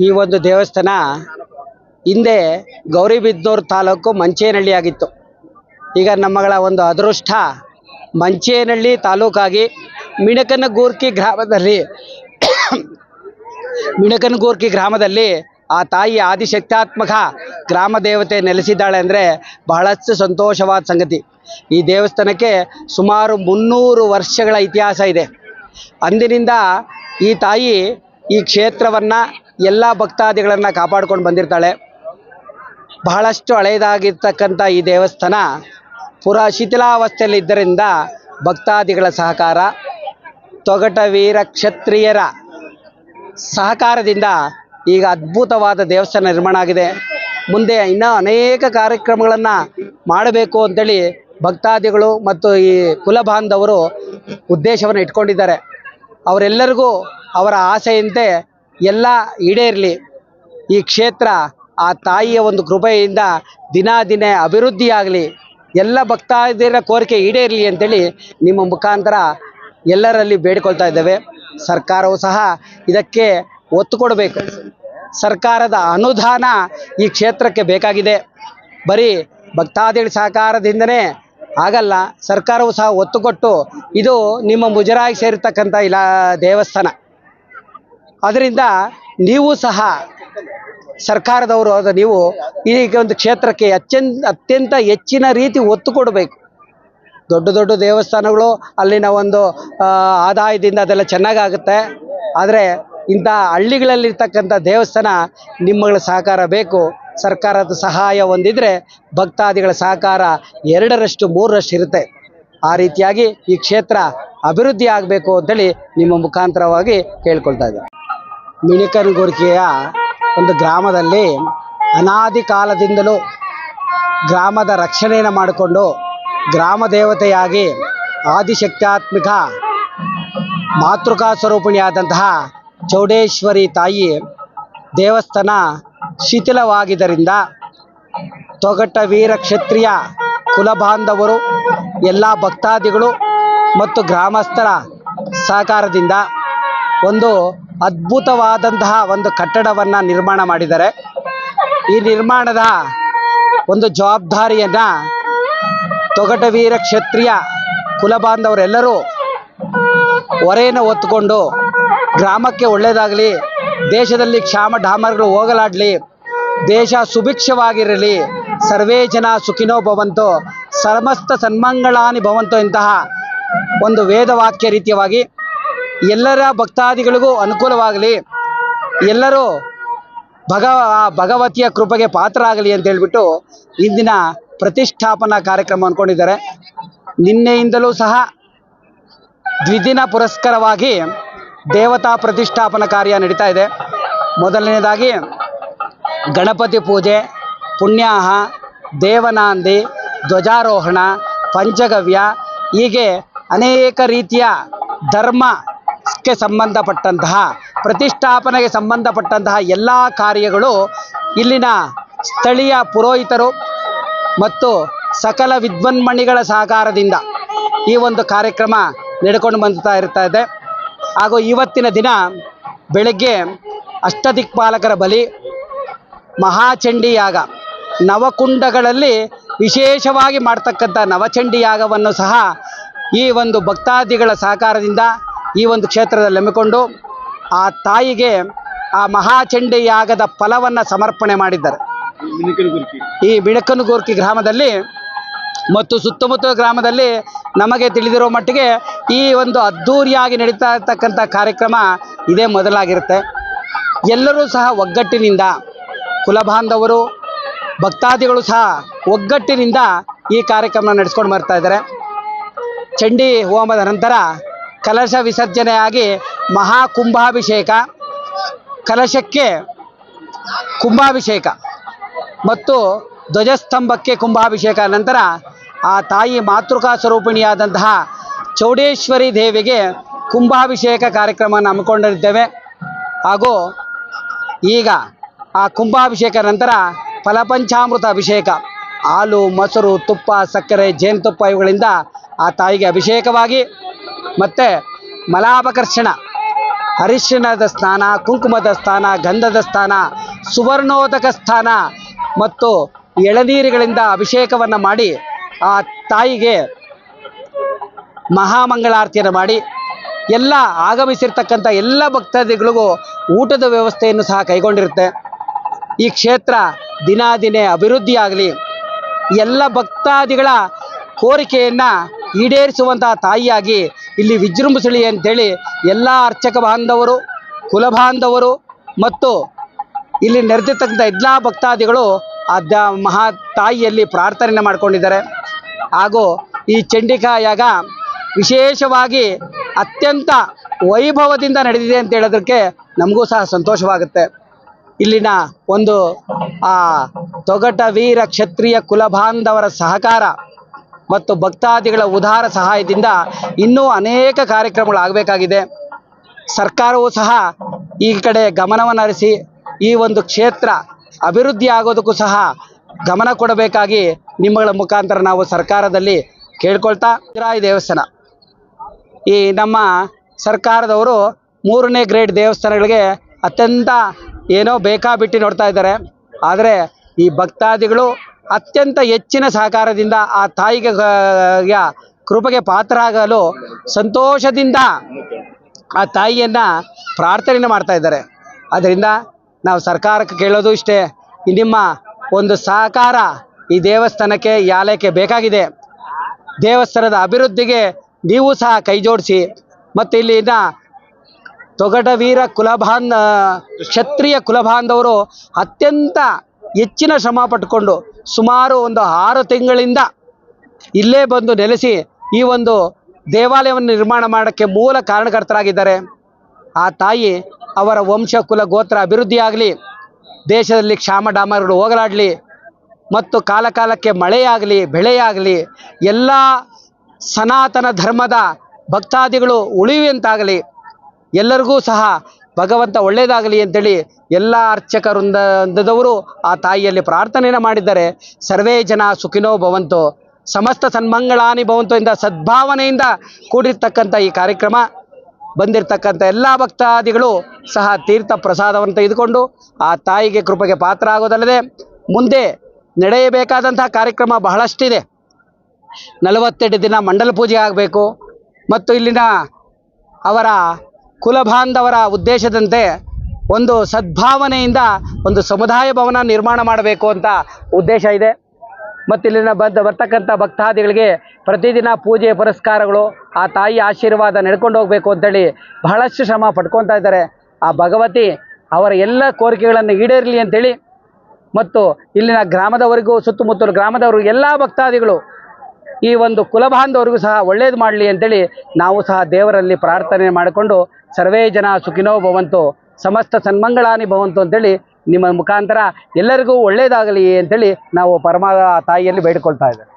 ಈ ಒಂದು ದೇವಸ್ಥಾನ ಹಿಂದೆ ಗೌರಿಬಿದ್ನೂರು ತಾಲೂಕು ಮಂಚೇನಹಳ್ಳಿ ಆಗಿತ್ತು. ಈಗ ನಮ್ಮಗಳ ಒಂದು ಅದೃಷ್ಟ ಮಂಚೇನಹಳ್ಳಿ ತಾಲೂಕಾಗಿ ಮಿಣಕನಗೂರ್ಕಿ ಗ್ರಾಮದಲ್ಲಿ ಮಿಣಕನಗೂರ್ಕಿ ಗ್ರಾಮದಲ್ಲಿ ಆ ತಾಯಿ ಆದಿಶಕ್ತಾತ್ಮಕ ಗ್ರಾಮ ದೇವತೆ ನೆಲೆಸಿದ್ದಾಳೆ ಅಂದರೆ ಬಹಳಷ್ಟು ಸಂತೋಷವಾದ ಸಂಗತಿ. ಈ ದೇವಸ್ಥಾನಕ್ಕೆ ಸುಮಾರು ಮುನ್ನೂರು ವರ್ಷಗಳ ಇತಿಹಾಸ ಇದೆ. ಅಂದಿನಿಂದ ಈ ತಾಯಿ ಈ ಕ್ಷೇತ್ರವನ್ನು ಎಲ್ಲ ಭಕ್ತಾದಿಗಳನ್ನು ಕಾಪಾಡ್ಕೊಂಡು ಬಂದಿರ್ತಾಳೆ. ಬಹಳಷ್ಟು ಹಳೆಯದಾಗಿರ್ತಕ್ಕಂಥ ಈ ದೇವಸ್ಥಾನ ಪುರ ಶಿಥಿಲಾವಸ್ಥೆಯಲ್ಲಿದ್ದರಿಂದ ಭಕ್ತಾದಿಗಳ ಸಹಕಾರ ತೊಗಟ ವೀರ ಕ್ಷತ್ರಿಯರ ಸಹಕಾರದಿಂದ ಈಗ ಅದ್ಭುತವಾದ ದೇವಸ್ಥಾನ ನಿರ್ಮಾಣ ಆಗಿದೆ. ಮುಂದೆ ಇನ್ನೂ ಅನೇಕ ಕಾರ್ಯಕ್ರಮಗಳನ್ನು ಮಾಡಬೇಕು ಅಂತೇಳಿ ಭಕ್ತಾದಿಗಳು ಮತ್ತು ಈ ಕುಲ ಬಾಂಧವರು ಉದ್ದೇಶವನ್ನು ಇಟ್ಕೊಂಡಿದ್ದಾರೆ. ಅವರೆಲ್ಲರಿಗೂ ಅವರ ಆಸೆಯಂತೆ ಎಲ್ಲ ಈಡೇರಲಿ. ಈ ಕ್ಷೇತ್ರ ಆ ತಾಯಿಯ ಒಂದು ಕೃಪೆಯಿಂದ ದಿನ ದಿನೇ ಅಭಿವೃದ್ಧಿಯಾಗಲಿ. ಎಲ್ಲ ಭಕ್ತಾದಿರ ಕೋರಿಕೆ ಈಡೇರಲಿ ಅಂತೇಳಿ ನಿಮ್ಮ ಮುಖಾಂತರ ಎಲ್ಲರಲ್ಲಿ ಬೇಡಿಕೊಳ್ತಾ ಇದ್ದೇವೆ. ಸರ್ಕಾರವು ಸಹ ಇದಕ್ಕೆ ಒತ್ತು ಕೊಡಬೇಕು. ಸರ್ಕಾರದ ಅನುದಾನ ಈ ಕ್ಷೇತ್ರಕ್ಕೆ ಬೇಕಾಗಿದೆ. ಬರೀ ಭಕ್ತಾದಿಗಳ ಸಹಕಾರದಿಂದನೇ ಆಗಲ್ಲ, ಸರ್ಕಾರವು ಸಹ ಒತ್ತು ಕೊಟ್ಟು ಇದು ನಿಮ್ಮ ಮುಜರಾಯಿ ಸೇರಿರ್ತಕ್ಕಂಥ ಇಲಾ ದೇವಸ್ಥಾನ. ಅದರಿಂದ ನೀವು ಸಹ ಸರ್ಕಾರದವರು ಆದ ನೀವು ಈ ಒಂದು ಕ್ಷೇತ್ರಕ್ಕೆ ಅತ್ಯಂತ ಅತ್ಯಂತ ಹೆಚ್ಚಿನ ರೀತಿ ಒತ್ತು ಕೊಡಬೇಕು. ದೊಡ್ಡ ದೊಡ್ಡ ದೇವಸ್ಥಾನಗಳು ಅಲ್ಲಿನ ಒಂದು ಆದಾಯದಿಂದ ಅದೆಲ್ಲ ಚೆನ್ನಾಗಾಗುತ್ತೆ. ಆದರೆ ಇಂಥ ಹಳ್ಳಿಗಳಲ್ಲಿರ್ತಕ್ಕಂಥ ದೇವಸ್ಥಾನ ನಿಮ್ಮಗಳ ಸಹಕಾರ ಬೇಕು. ಸರ್ಕಾರದ ಸಹಾಯ ಹೊಂದಿದ್ರೆ ಭಕ್ತಾದಿಗಳ ಸಹಕಾರ ಎರಡರಷ್ಟು ಮೂರರಷ್ಟು ಇರುತ್ತೆ. ಆ ರೀತಿಯಾಗಿ ಈ ಕ್ಷೇತ್ರ ಅಭಿವೃದ್ಧಿ ಆಗಬೇಕು ಅಂತೇಳಿ ನಿಮ್ಮ ಮುಖಾಂತರವಾಗಿ ಕೇಳ್ಕೊಳ್ತಾ ಇದ್ದೆ ಮಿಣಿಕನಗುರ್ಕಿಯ ಒಂದು ಗ್ರಾಮದಲ್ಲಿ ಅನಾದಿ ಕಾಲದಿಂದಲೂ ಗ್ರಾಮದ ರಕ್ಷಣೆಯನ್ನು ಮಾಡಿಕೊಂಡು ಗ್ರಾಮ ದೇವತೆಯಾಗಿ ಆದಿಶಕ್ತ್ಯಾತ್ಮಿಕ ಮಾತೃಕಾ ಸ್ವರೂಪಿಣಿಯಾದಂತಹ ಚೌಡೇಶ್ವರಿ ತಾಯಿ ದೇವಸ್ಥಾನ ಶಿಥಿಲವಾಗಿದ್ದರಿಂದ ತೊಗಟ ವೀರ ಕ್ಷತ್ರಿಯ ಕುಲಬಾಂಧವರು, ಎಲ್ಲ ಭಕ್ತಾದಿಗಳು ಮತ್ತು ಗ್ರಾಮಸ್ಥರ ಸಹಕಾರದಿಂದ ಒಂದು ಅದ್ಭುತವಾದಂತಹ ಒಂದು ಕಟ್ಟಡವನ್ನು ನಿರ್ಮಾಣ ಮಾಡಿದ್ದಾರೆ. ಈ ನಿರ್ಮಾಣದ ಒಂದು ಜವಾಬ್ದಾರಿಯನ್ನು ತೊಗಟವೀರ ಕ್ಷತ್ರಿಯ ಕುಲಬಾಂಧವರೆಲ್ಲರೂ ಹೊರೆಯನ್ನು ಹೊತ್ತುಕೊಂಡು ಗ್ರಾಮಕ್ಕೆ ಒಳ್ಳೆಯದಾಗಲಿ ದೇಶದಲ್ಲಿ ಕ್ಷಾಮ ಡಾಮರ್ಗಳು ಹೋಗಲಾಡಲಿ, ದೇಶ ಸುಭಿಕ್ಷವಾಗಿರಲಿ, ಸರ್ವೇ ಜನ ಸುಖಿನೋ ಭವಂತು ಸಮಸ್ತ ಸನ್ಮಂಗಳಾನಿ ಭವಂತು ಇಂತಹ ಒಂದು ವೇದವಾಕ್ಯ ರೀತಿಯವಾಗಿ ಎಲ್ಲರ ಭಕ್ತಾದಿಗಳಿಗೂ ಅನುಕೂಲವಾಗಲಿ, ಎಲ್ಲರೂ ಭಗ ಭಗವತಿಯ ಕೃಪೆಗೆ ಪಾತ್ರರಾಗಲಿ ಅಂತ ಹೇಳ್ಬಿಟ್ಟು ಇಂದಿನ ಪ್ರತಿಷ್ಠಾಪನಾ ಕಾರ್ಯಕ್ರಮ ಅಂದ್ಕೊಂಡಿದ್ದಾರೆ. ನಿನ್ನೆಯಿಂದಲೂ ಸಹ ದ್ವಿದಿನ ಪುರಸ್ಕರವಾಗಿ ದೇವತಾ ಪ್ರತಿಷ್ಠಾಪನಾ ಕಾರ್ಯ ನಡೀತಾ ಇದೆ. ಮೊದಲನೇದಾಗಿ ಗಣಪತಿ ಪೂಜೆ, ಪುಣ್ಯಾಹ, ದೇವನಾಂದಿ, ಧ್ವಜಾರೋಹಣ, ಪಂಚಗವ್ಯ ಹೀಗೆ ಅನೇಕ ರೀತಿಯ ಧರ್ಮಕ್ಕೆ ಸಂಬಂಧಪಟ್ಟಂತಹ, ಪ್ರತಿಷ್ಠಾಪನೆಗೆ ಸಂಬಂಧಪಟ್ಟಂತಹ ಎಲ್ಲ ಕಾರ್ಯಗಳು ಇಲ್ಲಿನ ಸ್ಥಳೀಯ ಪುರೋಹಿತರು ಮತ್ತು ಸಕಲ ವಿದ್ವನ್ಮಣಿಗಳ ಸಹಕಾರದಿಂದ ಈ ಒಂದು ಕಾರ್ಯಕ್ರಮ ನಡ್ಕೊಂಡು ಬಂದುತ್ತಾ ಇರ್ತಾ ಇದೆ. ಹಾಗೂ ಇವತ್ತಿನ ದಿನ ಬೆಳಗ್ಗೆ ಅಷ್ಟದಿಕ್ಪಾಲಕರ ಬಲಿ, ಮಹಾಚಂಡಿಯಾಗ, ನವಕುಂಡಗಳಲ್ಲಿ ವಿಶೇಷವಾಗಿ ಮಾಡ್ತಕ್ಕಂಥ ನವಚಂಡಿ ಯಾಗವನ್ನು ಸಹ ಈ ಒಂದು ಭಕ್ತಾದಿಗಳ ಸಹಕಾರದಿಂದ ಈ ಒಂದು ಕ್ಷೇತ್ರದಲ್ಲಿ ಹಮ್ಮಿಕೊಂಡು ಆ ತಾಯಿಗೆ ಆ ಮಹಾಚಂಡಿಯಾಗದ ಫಲವನ್ನು ಸಮರ್ಪಣೆ ಮಾಡಿದ್ದಾರೆ. ಈ ಬಿಳಕನಗೂರ್ಕಿ ಗ್ರಾಮದಲ್ಲಿ ಮತ್ತು ಸುತ್ತಮುತ್ತ ಗ್ರಾಮದಲ್ಲಿ ನಮಗೆ ತಿಳಿದಿರೋ ಮಟ್ಟಿಗೆ ಈ ಒಂದು ಅದ್ಧೂರಿಯಾಗಿ ನಡೀತಾ ಇರ್ತಕ್ಕಂಥ ಕಾರ್ಯಕ್ರಮ ಇದೇ ಮೊದಲಾಗಿರುತ್ತೆ. ಎಲ್ಲರೂ ಸಹ ಒಗ್ಗಟ್ಟಿನಿಂದ ಕುಲಬಾಂಧವರು, ಭಕ್ತಾದಿಗಳು ಸಹ ಒಗ್ಗಟ್ಟಿನಿಂದ ಈ ಕಾರ್ಯಕ್ರಮ ನಡೆಸ್ಕೊಂಡು ಬರ್ತಾ ಇದ್ದಾರೆ. ಚಂಡಿ ಹೋಮದ ನಂತರ ಕಲಶ ವಿಸರ್ಜನೆಯಾಗಿ ಮಹಾ ಕುಂಭಾಭಿಷೇಕ ಕಲಶಕ್ಕೆ ಕುಂಭಾಭಿಷೇಕ ಮತ್ತು ಧ್ವಜಸ್ತಂಭಕ್ಕೆ ಕುಂಭಾಭಿಷೇಕ ನಂತರ ಆ ತಾಯಿ ಮಾತೃಕಾ ಸ್ವರೂಪಿಣಿಯಾದಂತಹ ಚೌಡೇಶ್ವರಿ ದೇವಿಗೆ ಕುಂಭಾಭಿಷೇಕ ಕಾರ್ಯಕ್ರಮವನ್ನು ಹಮ್ಮಿಕೊಂಡಿದ್ದೇವೆ. ಹಾಗೂ ಈಗ ಆ ಕುಂಭಾಭಿಷೇಕ ನಂತರ ಫಲಪಂಚಾಮೃತ ಅಭಿಷೇಕ, ಹಾಲು, ಮೊಸರು, ತುಪ್ಪ, ಸಕ್ಕರೆ, ಜೇನುತುಪ್ಪ ಇವುಗಳಿಂದ ಆ ತಾಯಿಗೆ ಅಭಿಷೇಕವಾಗಿ ಮತ್ತು ಮಲಾಪಕರ್ಷಣ, ಅರಿಶಿಣದ ಸ್ನಾನ, ಕುಂಕುಮದ ಸ್ಥಾನ ಗಂಧದ ಸ್ಥಾನ ಸುವರ್ಣೋದಕ ಸ್ಥಾನ ಮತ್ತು ಎಳನೀರುಗಳಿಂದ ಅಭಿಷೇಕವನ್ನು ಮಾಡಿ ಆ ತಾಯಿಗೆ ಮಹಾಮಂಗಳಾರತಿಯನ್ನು ಮಾಡಿ ಎಲ್ಲ ಆಗಮಿಸಿರ್ತಕ್ಕಂಥ ಎಲ್ಲ ಭಕ್ತಾದಿಗಳಿಗೂ ಊಟದ ವ್ಯವಸ್ಥೆಯನ್ನು ಸಹ ಕೈಗೊಂಡಿರುತ್ತೆ. ಈ ಕ್ಷೇತ್ರ ದಿನಾ ದಿನೇ ಅಭಿವೃದ್ಧಿಯಾಗಲಿ, ಎಲ್ಲ ಭಕ್ತಾದಿಗಳ ಕೋರಿಕೆಯನ್ನು ಈಡೇರಿಸುವಂತಹ ತಾಯಿಯಾಗಿ ಇಲ್ಲಿ ವಿಜೃಂಭಿಸಲಿ ಅಂತೇಳಿ ಎಲ್ಲ ಅರ್ಚಕ ಬಾಂಧವರು ಕುಲಬಾಂಧವರು ಮತ್ತು ಇಲ್ಲಿ ನೆರೆದಿರ್ತಕ್ಕಂಥ ಎಲ್ಲ ಭಕ್ತಾದಿಗಳು ಆ ಮಹಾ ತಾಯಿಯಲ್ಲಿ ಪ್ರಾರ್ಥನೆ ಮಾಡ್ಕೊಂಡಿದ್ದಾರೆ. ಹಾಗೂ ಈ ಚಂಡಿಕಾ ಯಾಗ ವಿಶೇಷವಾಗಿ ಅತ್ಯಂತ ವೈಭವದಿಂದ ನಡೆದಿದೆ ಅಂತ ಹೇಳೋದಕ್ಕೆ ನಮಗೂ ಸಹ ಸಂತೋಷವಾಗುತ್ತೆ. ಇಲ್ಲಿನ ಒಂದು, ಆ, ತೊಗಟ ವೀರ ಕ್ಷತ್ರಿಯ ಕುಲಬಾಂಧವರ ಸಹಕಾರ ಮತ್ತು ಭಕ್ತಾದಿಗಳ ಉದಾರ ಸಹಾಯದಿಂದ ಇನ್ನೂ ಅನೇಕ ಕಾರ್ಯಕ್ರಮಗಳು ಆಗಬೇಕಾಗಿದೆ. ಸರ್ಕಾರವು ಸಹ ಈ ಕಡೆ ಗಮನವನ್ನು ಹರಿಸಿ, ಈ ಒಂದು ಕ್ಷೇತ್ರ ಅಭಿವೃದ್ಧಿ ಆಗೋದಕ್ಕೂ ಸಹ ಗಮನ ಕೊಡಬೇಕಾಗಿ ನಿಮ್ಮಗಳ ಮುಖಾಂತರ ನಾವು ಸರ್ಕಾರದಲ್ಲಿ ಕೇಳ್ಕೊಳ್ತಾ ದೇವಸ್ಥಾನ? ಈ ನಮ್ಮ ಸರ್ಕಾರದವರು ಮೂರನೇ ಗ್ರೇಡ್ ದೇವಸ್ಥಾನಗಳಿಗೆ ಅತ್ಯಂತ ಏನೋ ಬೇಕಾಬಿಟ್ಟು ನೋಡ್ತಾ ಇದ್ದಾರೆ. ಆದರೆ ಈ ಭಕ್ತಾದಿಗಳು ಅತ್ಯಂತ ಹೆಚ್ಚಿನ ಸಹಕಾರದಿಂದ ಆ ತಾಯಿಗೆ ಕೃಪೆಗೆ ಪಾತ್ರರಾಗಲು ಸಂತೋಷದಿಂದ ಆ ತಾಯಿಯನ್ನು ಪ್ರಾರ್ಥನೆ ಮಾಡ್ತಾ ಇದ್ದಾರೆ. ಅದರಿಂದ ನಾವು ಸರ್ಕಾರಕ್ಕೆ ಕೇಳೋದು ಇಷ್ಟೇ. ನಿಮ್ಮ ಒಂದು ಸಹಕಾರ ಈ ದೇವಸ್ಥಾನಕ್ಕೆ ಯಾಲಕ್ಕೆ ಬೇಕಾಗಿದೆ. ದೇವಸ್ಥಾನದ ಅಭಿವೃದ್ಧಿಗೆ ನೀವು ಸಹ ಕೈ ಜೋಡಿಸಿ ಮತ್ತು ಇಲ್ಲಿನ ತೊಗಟ ವೀರ ಕುಲಬಾಂಧ ಕ್ಷತ್ರಿಯ ಕುಲಬಾಂಧವರು ಅತ್ಯಂತ ಹೆಚ್ಚಿನ ಶ್ರಮ ಪಟ್ಟುಕೊಂಡು ಸುಮಾರು ಒಂದು ಆರು ತಿಂಗಳಿಂದ ಇಲ್ಲೇ ಬಂದು ನೆಲೆಸಿ ಈ ಒಂದು ದೇವಾಲಯವನ್ನು ನಿರ್ಮಾಣ ಮಾಡೋಕ್ಕೆ ಮೂಲ ಕಾರಣಕರ್ತರಾಗಿದ್ದಾರೆ. ಆ ತಾಯಿ ಅವರ ವಂಶ, ಕುಲ, ಗೋತ್ರ ಅಭಿವೃದ್ಧಿಯಾಗಲಿ, ದೇಶದಲ್ಲಿ ಕ್ಷಾಮ ಡಾಮರುಗಳು ಹೋಗಲಾಡಲಿ, ಮತ್ತು ಕಾಲ ಕಾಲಕ್ಕೆ ಮಳೆಯಾಗಲಿ, ಬೆಳೆಯಾಗಲಿ, ಎಲ್ಲ ಸನಾತನ ಧರ್ಮದ ಭಕ್ತಾದಿಗಳು ಉಳಿಯುವಂತಾಗಲಿ ಎಲ್ಲರಿಗೂ ಸಹ ಭಗವಂತ ಒಳ್ಳೆಯದಾಗಲಿ ಅಂತೇಳಿ ಎಲ್ಲ ಅರ್ಚಕ ವೃಂದದವರು ಆ ತಾಯಿಯಲ್ಲಿ ಪ್ರಾರ್ಥನೆಯನ್ನು ಮಾಡಿದ್ದಾರೆ. ಸರ್ವೇ ಜನ ಸುಖಿನೋ ಭವಂತು. ಸಮಸ್ತ ಸನ್ಮಂಗಳಾನಿ ಭವಂತು ಎಂದ ಸದ್ಭಾವನೆಯಿಂದ ಕೂಡಿರ್ತಕ್ಕಂಥ ಈ ಕಾರ್ಯಕ್ರಮ ಬಂದಿರತಕ್ಕಂಥ ಎಲ್ಲ ಭಕ್ತಾದಿಗಳು ಸಹ ತೀರ್ಥ ಪ್ರಸಾದವನ್ನು ತೆಗೆದುಕೊಂಡು ಆ ತಾಯಿಗೆ ಕೃಪೆಗೆ ಪಾತ್ರ ಆಗೋದಲ್ಲದೆ ಮುಂದೆ ನಡೆಯಬೇಕಾದಂತಹ ಕಾರ್ಯಕ್ರಮ ಬಹಳಷ್ಟಿದೆ. ನಲವತ್ತೆಂಟು ದಿನ ಮಂಡಲ ಪೂಜೆ ಆಗಬೇಕು. ಮತ್ತು ಇಲ್ಲಿನ ಅವರ ಕುಲಬಾಂಧವರ ಉದ್ದೇಶದಂತೆ ಒಂದು ಸದ್ಭಾವನೆಯಿಂದ ಒಂದು ಸಮುದಾಯ ಭವನ ನಿರ್ಮಾಣ ಮಾಡಬೇಕು ಅಂತ ಉದ್ದೇಶ ಇದೆ. ಮತ್ತು ಇಲ್ಲಿನ ಬಂದ ಬರ್ತಕ್ಕಂಥ ಭಕ್ತಾದಿಗಳಿಗೆ ಪ್ರತಿದಿನ ಪೂಜೆ ಪುರಸ್ಕಾರಗಳು, ಆ ತಾಯಿ ಆಶೀರ್ವಾದ ನಡ್ಕೊಂಡು ಹೋಗಬೇಕು ಅಂತೇಳಿ ಬಹಳಷ್ಟು ಶ್ರಮ ಪಡ್ಕೊತಾ ಇದ್ದಾರೆ. ಆ ಭಗವತಿ ಅವರ ಎಲ್ಲ ಕೋರಿಕೆಗಳನ್ನು ಈಡೇರಲಿ ಅಂತೇಳಿ. ಮತ್ತು ಇಲ್ಲಿನ ಗ್ರಾಮದವರಿಗೂ, ಸುತ್ತಮುತ್ತಲು ಗ್ರಾಮದವರು ಎಲ್ಲ ಭಕ್ತಾದಿಗಳು ಈ ಒಂದು ಕುಲಬಾಂಧವರಿಗೂ ಸಹ ಒಳ್ಳೇದು ಮಾಡಲಿ ಅಂತೇಳಿ ನಾವು ಸಹ ದೇವರಲ್ಲಿ ಪ್ರಾರ್ಥನೆ ಮಾಡಿಕೊಂಡು ಸರ್ವೇ ಜನ ಸುಖಿನೋ ಭವಂತು, ಸಮಸ್ತ ಸನ್ಮಂಗಳಾನಿ ಭವಂತು ಅಂತೇಳಿ ನಿಮ್ಮ ಮುಖಾಂತರ ಎಲ್ಲರಿಗೂ ಒಳ್ಳೆಯದಾಗಲಿ ಅಂತೇಳಿ ನಾವು ಪರಮ ತಾಯಿಯಲ್ಲಿ ಬೇಡಿಕೊಳ್ತಾ ಇದ್ದೇವೆ.